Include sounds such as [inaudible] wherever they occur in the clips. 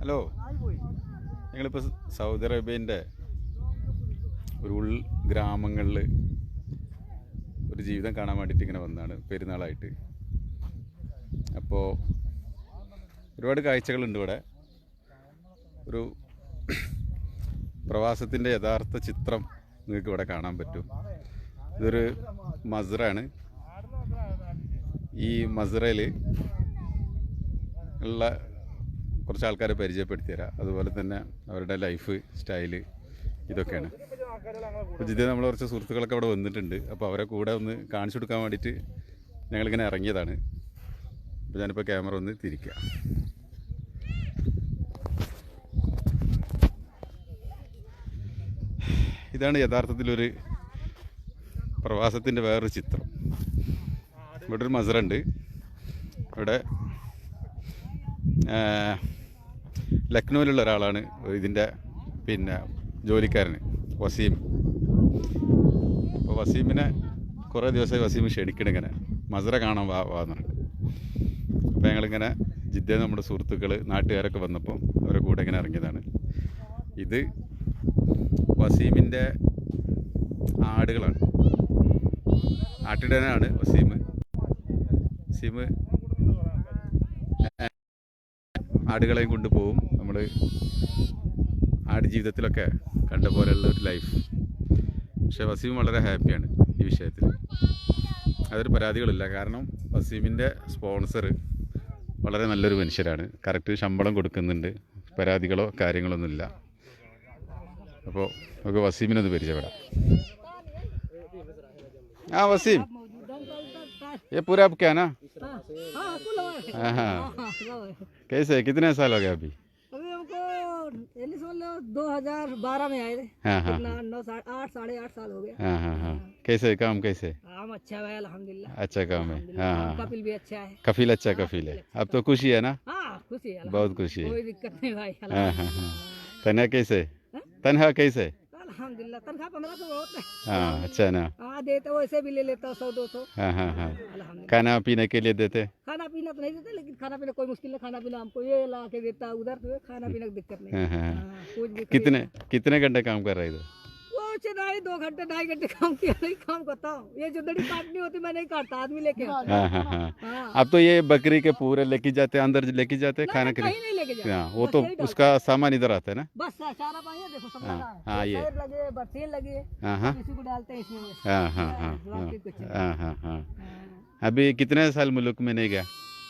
Hello. ഞങ്ങളിപ്പോൾ Saudi അറേബ്യന്റെ ഒരു ഉൾ ഗ്രാമങ്ങളിൽ ഒരു ജീവിതം കാണാൻ വേണ്ടിയിട്ട് ഇങ്ങനെ വന്നതാണ് പെരുന്നാളായിട്ട്. അപ്പോൾ ഒരുപാട് കാഴ്ചകളുണ്ട് ഇവിടെ. ഒരു പ്രവാസത്തിന്റെ യഥാർത്ഥ ചിത്രം നിങ്ങൾക്ക് ഇവിടെ കാണാൻ പറ്റും. ഇതൊരു മസറാണ് ഈ മസറയിൽ ഉള്ള കുറച്ച് ആൾക്കാരെ പരിചയപ്പെടുത്തി തരാം അതുപോലെ തന്നെ അവരുടെ ലൈഫ് സ്റ്റൈൽ ഇതൊക്കെയാണ്. ജിദ്ദ നമ്മൾ കുറച്ച് സുഹൃത്തുക്കളൊക്കെ അവിടെ വന്നിട്ടുണ്ട്. അപ്പോൾ അവരെ കൂടെ ഒന്ന് കാണിച്ചു കൊടുക്കാൻ വേണ്ടിയിട്ട് ഞങ്ങളിങ്ങനെ ഇറങ്ങിയതാണ്. അപ്പോൾ ഞാനിപ്പോൾ ക്യാമറ ഒന്ന് തിരിക്കുക ഇതാണ് യഥാർത്ഥത്തിലൊരു പ്രവാസത്തിന്റെ വേറൊരു ചിത്രം. ഇവിടെ ഒരു മസറുണ്ട് ഇവിടെ ലക്നൗവിലുള്ള ഒരാളാണ് ഇതിന്റെ പിന്നെ ജോലിക്കാരൻ വസീം. അപ്പോൾ വസീമിനെ കുറേ ദിവസമായി വസീം ക്ഷണിക്കണം ഇങ്ങനെ. മസറ കാണാൻ വാ വാന്നുണ്ട് അപ്പോൾ ഞങ്ങളിങ്ങനെ ജിദ്ദ നമ്മുടെ സുഹൃത്തുക്കൾ നാട്ടുകാരൊക്കെ വന്നപ്പോൾ അവരെ കൂടെ ഇങ്ങനെ ഇറങ്ങിയതാണ്. ഇത് വസീമിന്റെ ആടുകളാണ്. ആട്ടിടനാണ് വസീം. വസീം ആടുകളെയും കൊണ്ടുപോകും നമ്മൾ ആട് ജീവിതത്തിലൊക്കെ കണ്ട പോലെയുള്ള ഒരു ലൈഫ് പക്ഷേ വസീം വളരെ ഹാപ്പിയാണ് ഈ വിഷയത്തിൽ അതൊരു പരാതികളില്ല കാരണം വസീമിൻ്റെ സ്പോൺസർ വളരെ നല്ലൊരു മനുഷ്യരാണ് കറക്റ്റ് ശമ്പളം കൊടുക്കുന്നുണ്ട് പരാതികളോ കാര്യങ്ങളൊന്നുമില്ല അപ്പോൾ നമുക്ക് വസീമിനൊന്ന് പരിചയപ്പെടാം ആ വസീം ये पूरा आप क्या ना हाँ। कुल है। हाँ हाँ [laughs] हाँ, है। कैसे कितने साल हो गए अभी? अभी हमको दो हज़ार बारह में आए थे। हाँ हाँ नौ आठ साढ़े आठ साल हो गए हाँ हाँ हाँ। कैसे काम कैसे? काम अच्छा है अल्हम्दुलिल्लाह। अच्छा काम है। हाँ। कपिल भी अच्छा है। कफील अच्छा कफील है। अब तो खुशी है ना? हाँ खुशी है बहुत खुशी है। कोई दिक्कत नहीं भाई हाँ हाँ हाँ। तनहा कैसे? तनहा कैसे? अल्हम्दुलिल्लाह तनख्वाह पंद्रह सौ बहुत है। हाँ अच्छा ना। हाँ देते वैसे भी ले लेता सौ दो सौ। हाँ हाँ हाँ। खाना पीने के लिए देते? खाना पीना तो नहीं देते लेकिन खाना पीना कोई मुश्किल नहीं खाना पीना हमको ये ला के देता उधर तो खाना पीना की दिक्कत नहीं। हाँ हाँ। हाँ। हाँ, कितने कितने घंटे काम कर रहे इधर? वो चढ़ाई दो घंटे ढाई घंटे काम किया नहीं काम करता हूँ ये जो दड़ी काटनी होती मैं नहीं काटता आदमी लेके आता। हाँ हाँ हाँ। हाँ। अब तो ये बकरी के पूरे लेके जाते हैं अंदर लेके जाते हैं खाने के लिए हाँ वो तो उसका सामान इधर आता है ना। बस चारा पानी है देखो हाँ, है हाँ, ये। लगे बर्तन लगे हाँ हाँ। किसी को डालते हैं इसमें। हाँ हाँ हाँ हाँ। हाँ हाँ हाँ। हाँ। अभी कितने साल मुल्क में नहीं गया?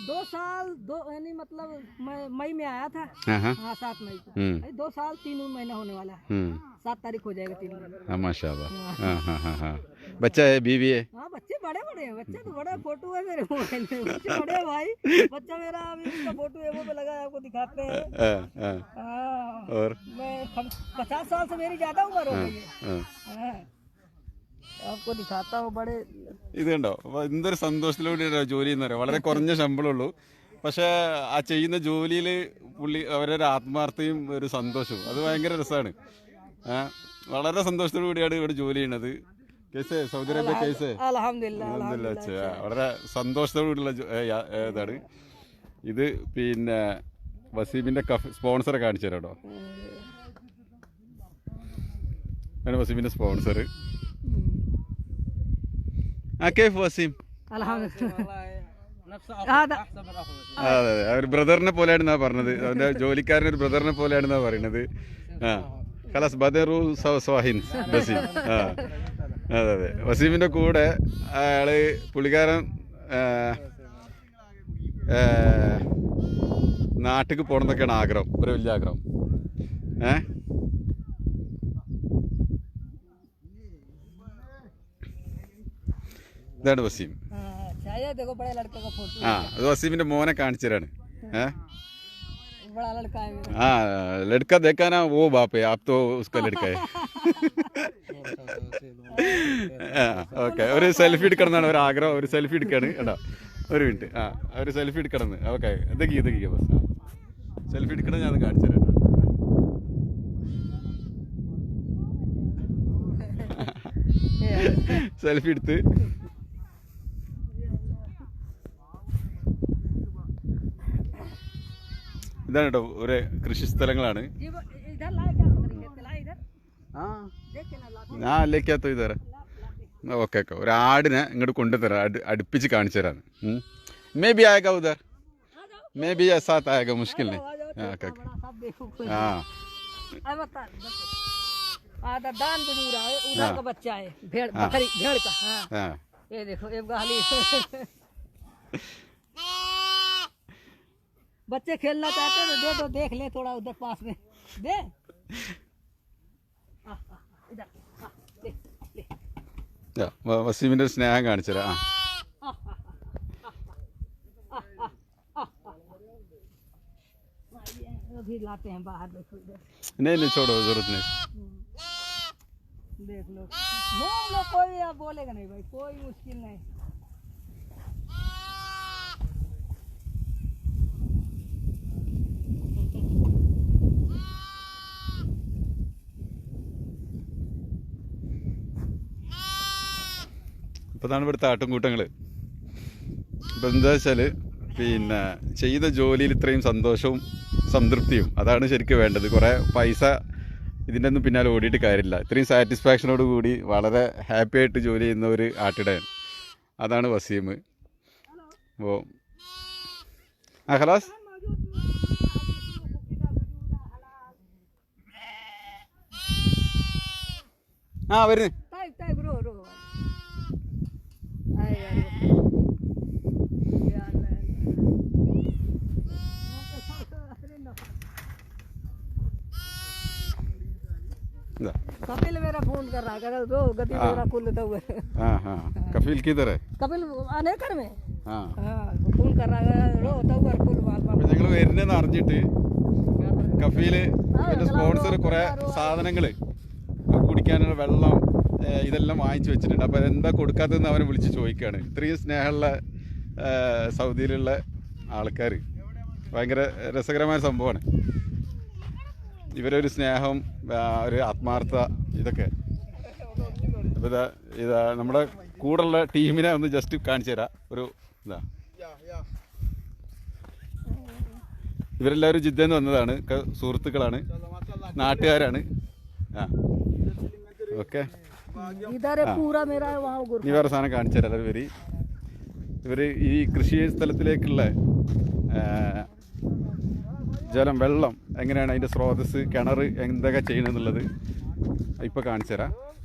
दो साल दो यानी मतलब मई में आया था। हाँ हाँ। हाँ सात मई को। हम्म। दो साल तीन महीना होने वाला है। हम्म। सात तारीख हो जाएगा तीन महीने। हाँ माशाल्लाह। हाँ। हाँ हाँ हाँ बच्चा है बीवी है? हाँ बच्चे बड़े बड़े हैं। बच्चे तो बड़े फ़ोटो है मेरे मोबाइल में। बच्चे [laughs] बड़े हैं भाई। बच्चा मेरा अभी उसका फ़ोटो है वो पे लगा है आपको दिखाते हैं। और? मैं पचास साल से मेरी ज़्यादा उम्र हो गई. हाँ। आपको दिखाता हूँ बड़े ഇത് കണ്ടോ അപ്പൊ എന്തൊരു സന്തോഷത്തിലൂടെയാണ് ജോലി എന്ന് പറയാം വളരെ കുറഞ്ഞ ശമ്പളമുള്ളൂ പക്ഷെ ആ ചെയ്യുന്ന ജോലിയിൽ പുള്ളി അവരൊരു ആത്മാർത്ഥയും ഒരു സന്തോഷവും അത് ഭയങ്കര രസമാണ് വളരെ സന്തോഷത്തോടു കൂടിയാണ് ഇവിടെ ജോലി ചെയ്യണത് കേസ് സൗദി അറേബ്യ കേസ് अल्हम्दुलिल्लाह അൽഹംദുലില്ലാ, ഛെ, വളരെ സന്തോഷത്തോടു കൂടിയുള്ള ജോ- ഏ, യാ- ഏ, ഇതാണ് ഇത് പിന്നെ വസീമിന്റെ കഫ് സ്പോൺസറെ കാണിച്ചു തരാം കേട്ടോ ആണ് വസീമിന്റെ സ്പോൺസർ كيف وسيم؟ الحمد لله അതെ അതെ. ഒരു ബ്രദറിനെ പോലെയാണെന്നാ പറഞ്ഞത്. അവന്റെ ജോലിക്കാരൻ ഒരു ബ്രദറിനെ പോലെയാണെന്നാ പറയണത്. ആ. ഖലാസ് ബദറു സ്വാഹിൻ വസീം അതെ അതെ. വസീമിന്റെ കൂടെ അയാൾ പുള്ളിക്കാരൻ നാട്ടിക്ക് പോകണമെന്നൊക്കെയാണ് ആഗ്രഹം. ഒരു വലിയ ആഗ്രഹം. ഏഹ് ഇതാണ് വസീം. ആ അത് വസീമിന്റെ മോനെ കാണിച്ചതാണ് ആ ലടുക്ക ദേക്കാനാ ഓ ബാപ്പേ ആപ് ലടുക്കേ ഓക്കെ ഒരു സെൽഫി എടുക്കണമെന്നാണ് ഒരു ആഗ്രഹം ഒരു സെൽഫി എടുക്കാണ് കേട്ടോ ഒരു മിനിറ്റ് ആ ഒരു സെൽഫി എടുക്കണം ഓക്കെ ഇതൊക്കെ ഇതൊക്കെ ബസ് സെൽഫി എടുക്കണം ഞാൻ കാണിച്ചു തരാം [laughs] സെൽഫി എടുത്ത് ഇതാണ് കേട്ടോ ഒരു കൃഷി സ്ഥലങ്ങളാണ് ये वो- इधर लाए क्या उधर खेत लाए इधर ആ देख के ना लाते ഞാൻ അല്ലേക്കാത്ത ഇതുവരെ ഓക്കെ ഓക്കെ ഒരു ആടിനെ ഇങ്ങോട്ട് കൊണ്ടുതരാം അടു അടുപ്പിച്ച് കാണിച്ചു തരാം മേ ബി ആയേക്കാ ഉദർ മേ ബി സാത്ത് ആയേക്കാ മുഷ്കിൽ आ जाओ हाँ, छोटा क्या- बड़ा सब देखो कोई ആ अब बता बता। हाँ तो दान बुजूरा है उधर हाँ। का बच्चा है भेड़ हाँ। बकरी भेड़ का हाँ ആ ये देखो एक गाली बच्चे खेलना चाहते हैं तो दे दो देख ले थोड़ा उधर पास में दे आ, आ, इधर आ, ले ले ആ, വ- വസീമിന്റെ ഒരു സ്നേഹം കാണിച്ചു തരാം ആ आ, आ, आ, आ, आ, आ, ये अभी लाते हैं बाहर देखो इधर नहीं नहीं छोड़ो जरूरत नहीं देख लो घूम लो कोई आप बोलेगा नहीं भाई कोई मुश्किल नहीं ഇതാണ് ഇവിടുത്തെ ആട്ടുംകൂട്ടങ്ങൾ ഇപ്പൊ എന്താ വെച്ചാൽ പിന്നെ ചെയ്ത ജോലിയിൽ ഇത്രയും സന്തോഷവും സംതൃപ്തിയും അതാണ് ശരിക്കും വേണ്ടത്. കുറേ പൈസ ഇതിന്റെ ഒന്നും പിന്നാലെ ഓടിയിട്ട് കാര്യമില്ല. ഇത്രയും സാറ്റിസ്ഫാക്ഷനോട് കൂടി വളരെ ഹാപ്പി ആയിട്ട് ജോലി ചെയ്യുന്ന ഒരു ആട്ടിടയൻ. അതാണ് വസീം. അപ്പോൾ ആ ഹലാസ് ആ വരുന്നു. है रो तो कर फुल माल അപ്പോൾ ഞങ്ങൾ വരുന്നതെന്ന് അറിഞ്ഞിട്ട് കഫീല് പിന്നെ സ്പോൺസർ കുറേ സാധനങ്ങൾ കുടിക്കാനുള്ള വെള്ളം ഏ, ഇതെല്ലാം വാങ്ങിച്ചു വെച്ചിട്ടുണ്ട് അപ്പോൾ എന്താ കൊടുക്കാത്തതെന്ന് അവനെ വിളിച്ച് ചോദിക്കുകയാണ് ഇത്രയും സ്നേഹമുള്ള ഏ, സൗദിയിലുള്ള ആൾക്കാർ ഭയങ്കര രസകരമായ സംഭവമാണ് ഇവരൊരു സ്നേഹം ആ, ഒരു ആത്മാർത്ഥത ഇതൊക്കെ അപ്പോൾ ഇതാ ഇതാ നമ്മുടെ കൂടെയുള്ള ടീമിനെ ഒന്ന് ജസ്റ്റ് കാണിച്ചു തരാം. ഒരു ഇതാ. ഇവരെല്ലാവരും ജിദ്ദയിൽ നിന്ന് വന്നതാണ് സുഹൃത്തുക്കളാണ്. നാട്ടുകാരാണ്. ആ. ഓക്കെ. നീ വേറെ സാധനം കാണിച്ചു തരാം ഇവർ ഇവർ ഈ കൃഷി സ്ഥലത്തിലേക്കുള്ള ജലം വെള്ളം എങ്ങനെയാണ് അതിന്റെ സ്രോതസ് കിണർ എന്തൊക്കെ ചെയ്യണമെന്നുള്ളത് ഇപ്പോൾ കാണിച്ചു തരാം.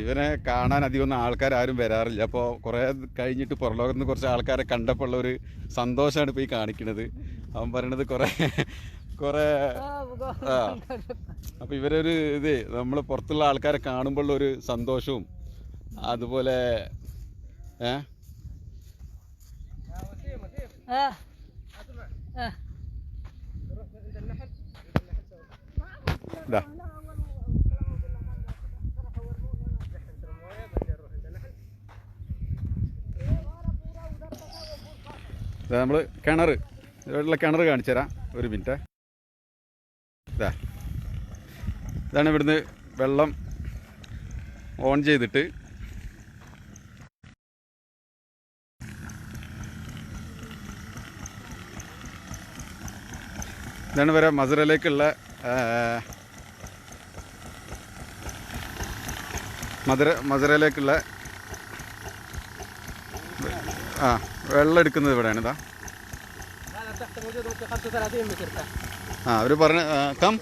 ഇവനെ കാണാൻ അധികം ആൾക്കാർ ആരും വരാറില്ല. അപ്പോൾ കുറേ കഴിഞ്ഞിട്ട് പുറലോകത്ത് നിന്ന് കുറച്ച് ആൾക്കാരെ കണ്ടപ്പോൾ ഉള്ള ഒരു സന്തോഷമാണ് ഇപ്പോൾ ഈ കാണിക്കുന്നത് അവൻ പറയണത് കുറേ കുറേ അപ്പൊ അപ്പോൾ ഇവരൊരു ഇത് നമ്മൾ പുറത്തുള്ള ആൾക്കാരെ കാണുമ്പോൾ ഒരു സന്തോഷവും അതുപോലെ ഏ? ആ. ഇതാ നമ്മൾ കിണർ ഇവിടെയുള്ള കിണർ കാണിച്ചു തരാം. ഒരു മിനിറ്റ്. ഇതാ ഇതാണ് ഇവിടുന്ന് വെള്ളം ഓൺ ചെയ്തിട്ട്. ഇതാണ് വരെ മധുരയിലേക്കുള്ള മധുര മധുരയിലേക്കുള്ള ആ വെള്ളം എടുക്കുന്നത് ഇവിടെയാണ് ഇതാ. ആ അവർ പറഞ്ഞ കം.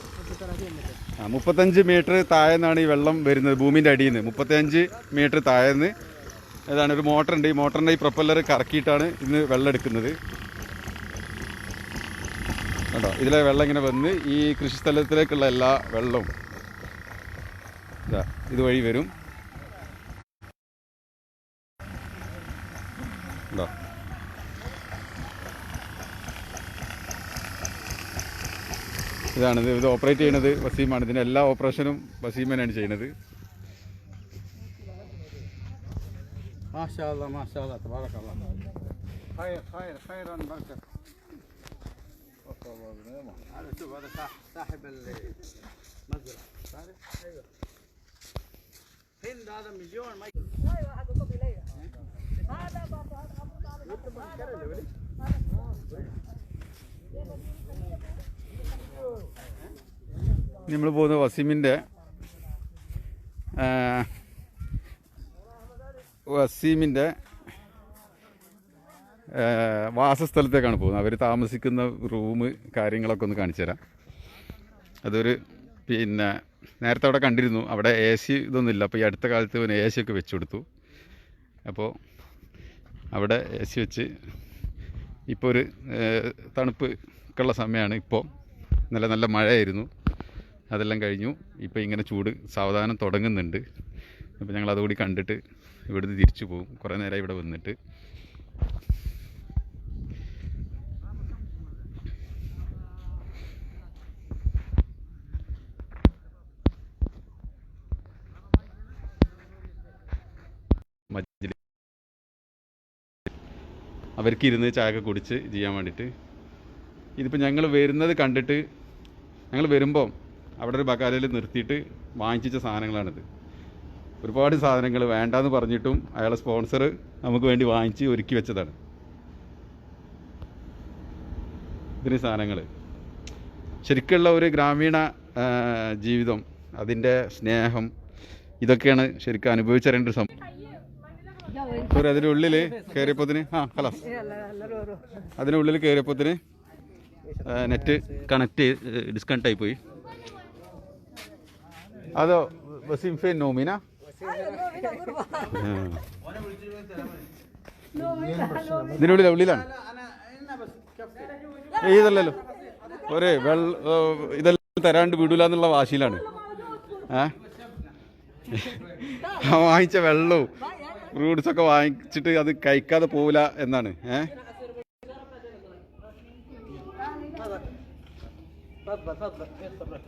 ആ മുപ്പത്തഞ്ച് മീറ്റർ താഴെ നിന്നാണ് ഈ വെള്ളം വരുന്നത് ഭൂമിന്റെ അടിയിൽ നിന്ന് മുപ്പത്തഞ്ച് മീറ്റർ താഴെ നിന്ന് ഏതാണ് ഒരു മോട്ടർ ഉണ്ട് ഈ മോട്ടറിന്റെ ഈ പ്രൊപ്പല്ലർ കറക്കിയിട്ടാണ് ഇന്ന് വെള്ളം എടുക്കുന്നത് കേട്ടോ ഇതിലെ വെള്ളം ഇങ്ങനെ വന്ന് ഈ കൃഷിസ്ഥലത്തിലേക്കുള്ള എല്ലാ വെള്ളവും ഇതാ ഇതുവഴി വരും. ഇതാണ് ഇത് ഇത് ഓപ്പറേറ്റ് ചെയ്യുന്നത് വസീമാണ് ഇതിൻ്റെ എല്ലാ ഓപ്പറേഷനും വസീമനാണ് ചെയ്യുന്നത് ما شاء الله ما شاء الله تبارك الله خير خير خيرا بركة هذا നമ്മൾ പോകുന്ന വസീമിന്റെ വസീമിന്റെ വാസസ്ഥലത്തേക്കാണ് പോകുന്നത്. അവർ താമസിക്കുന്ന റൂം കാര്യങ്ങളൊക്കെ ഒന്ന് കാണിച്ചു തരാം. അതൊരു പിന്നെ നേരത്തെ അവിടെ കണ്ടിരുന്നു. അവിടെ എ സി ഇതൊന്നും ഇല്ല. അപ്പോൾ ഈ അടുത്ത കാലത്ത് പിന്നെ എ സി ഒക്കെ വെച്ച് കൊടുത്തു. അപ്പോൾ അവിടെ എ സി വെച്ച് ഇപ്പോൾ ഒരു തണുപ്പ് ഒക്കെ ഉള്ള സമയമാണ് ഇപ്പോൾ നല്ല നല്ല മഴയായിരുന്നു. അതെല്ലാം കഴിഞ്ഞു. ഇപ്പോൾ ഇങ്ങനെ ചൂട് സാവധാനം തുടങ്ങുന്നുണ്ട്. അപ്പോൾ ഞങ്ങൾ അതുകൂടി കണ്ടിട്ട് ഇവിടുന്ന് തിരിച്ചു പോകും കുറേ നേരം ഇവിടെ വന്നിട്ട്. മജ്ജിൽ അവർക്ക് ഇരുന്ന് ചായ കുടിച്ച് ചെയ്യാൻ വേണ്ടിയിട്ട് ഇതിപ്പോൾ ഞങ്ങൾ വരുന്നത് കണ്ടിട്ട് ഞങ്ങൾ വരുമ്പോൾ അവിടെ ഒരു ബക്കാലയിൽ നിർത്തിയിട്ട് വാങ്ങിച്ച സാധനങ്ങളാണിത് ഒരുപാട് സാധനങ്ങൾ വേണ്ടാന്ന് പറഞ്ഞിട്ടും അയാളെ സ്പോൺസർ നമുക്ക് വേണ്ടി വാങ്ങിച്ച് ഒരുക്കി വെച്ചതാണ് ഇതിന് സാധനങ്ങൾ ശരിക്കുള്ള ഒരു ഗ്രാമീണ ജീവിതം അതിന്റെ സ്നേഹം ഇതൊക്കെയാണ് ശരിക്കും അനുഭവിച്ചറിയേണ്ട ഒരു സംഭവം അതിനുള്ളിൽ കയറിയപ്പോത്തിന് ആ ഹലോ അതിനുള്ളിൽ കയറിയപ്പോത്തിന് നെറ്റ് കണക്ട് ഡിസ്കണക്ട് ആയി പോയി അതോ വസീം ഫെ നോമിന? ഇതിനുള്ളിലാ ഉള്ളിലാണ്. ഏയ് ഇതല്ലല്ലോ. ഒരേ വെള്ള ഇതെല്ലാം തരാണ്ട് വിടൂല എന്നുള്ള വാശിയിലാണ്. ഏ? വാങ്ങിച്ച വെള്ളവും ഫ്രൂട്ട്സൊക്കെ വാങ്ങിച്ചിട്ട് അത് കഴിക്കാതെ പോവില്ല എന്നാണ്. ഏ? تفضل تفضل تفضل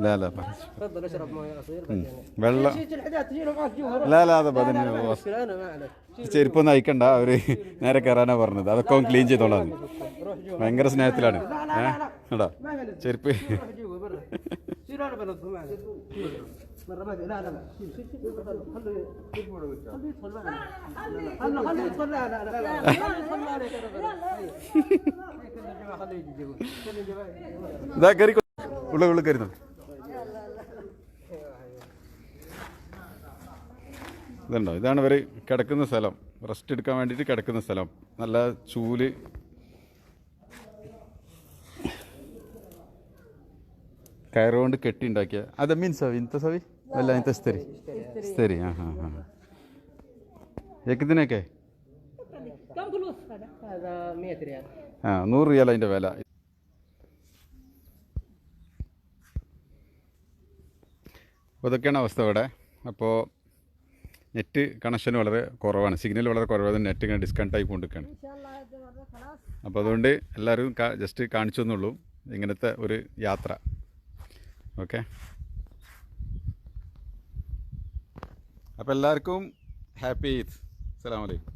لا لا بس. تفضل اشرب مويه عصير ഉം. വെള്ളം جيت الحداد تجي معك جوهر لا لا അത് പതിന് مشكله انا ما عليك ചെരുപ്പൊന്നും അയക്കണ്ട അവര് നേരെ കയറാനാ പറഞ്ഞത് അതൊക്കെ അവൻ ക്ലീൻ ചെയ്തോളാം روح جوا ഭയങ്കര സ്നേഹത്തിലാണ് ഏഹ് എടാ ما عليك ചെരുപ്പ് [laughs] روح جوا برا سير انا بنظم ما عليك مرة ما لا لا لا سير سير سير خليه خليه يدخل معنا خليه خليه يدخل لا لا لا لا يدخل ما عليك انا برا خليه يجي جوا خليه جوا ഇതാ കയറി ഉള്ള ഉള്ളിൽ കയറുന്നു ഇതുണ്ടോ ഇതാണ് ഇവർ കിടക്കുന്ന സ്ഥലം റെസ്റ്റ് എടുക്കാൻ വേണ്ടിയിട്ട് കിടക്കുന്ന സ്ഥലം നല്ല ചൂല് കയറുകൊണ്ട് കെട്ടി ഉണ്ടാക്കിയ അത് മീൻ സവി ഇന്നത്തെ സവി ಅಲ್ಲ ಇಂಥ ಇಸ್ತೀರಿ ಇಸ್ತೀರಿ ಹಾಂ ಹಾಂ ಹಾಂ ಏಕೆ ದಿನಕ್ಕೆ നൂറ് റിയാല അതിന്റെ വില? അപ്പോൾ ഇതൊക്കെയാണ് അവസ്ഥ ഇവിടെ. അപ്പോൾ നെറ്റ് കണക്ഷൻ വളരെ കുറവാണ്. സിഗ്നൽ വളരെ കുറവാണ് നെറ്റ് ഇങ്ങനെ ഡിസ്കണക്ട് ആയി കൊണ്ടിരിക്കുകയാണ്. അപ്പോൾ അതുകൊണ്ട് എല്ലാവരും ജസ്റ്റ് കാണിച്ചു തന്നുള്ളൂ. ഇങ്ങനത്തെ ഒരു യാത്ര. ഓക്കെ? അപ്പോൾ എല്ലാവർക്കും ഹാപ്പി ഈദ്. അസ്സാം അലൈക്കും.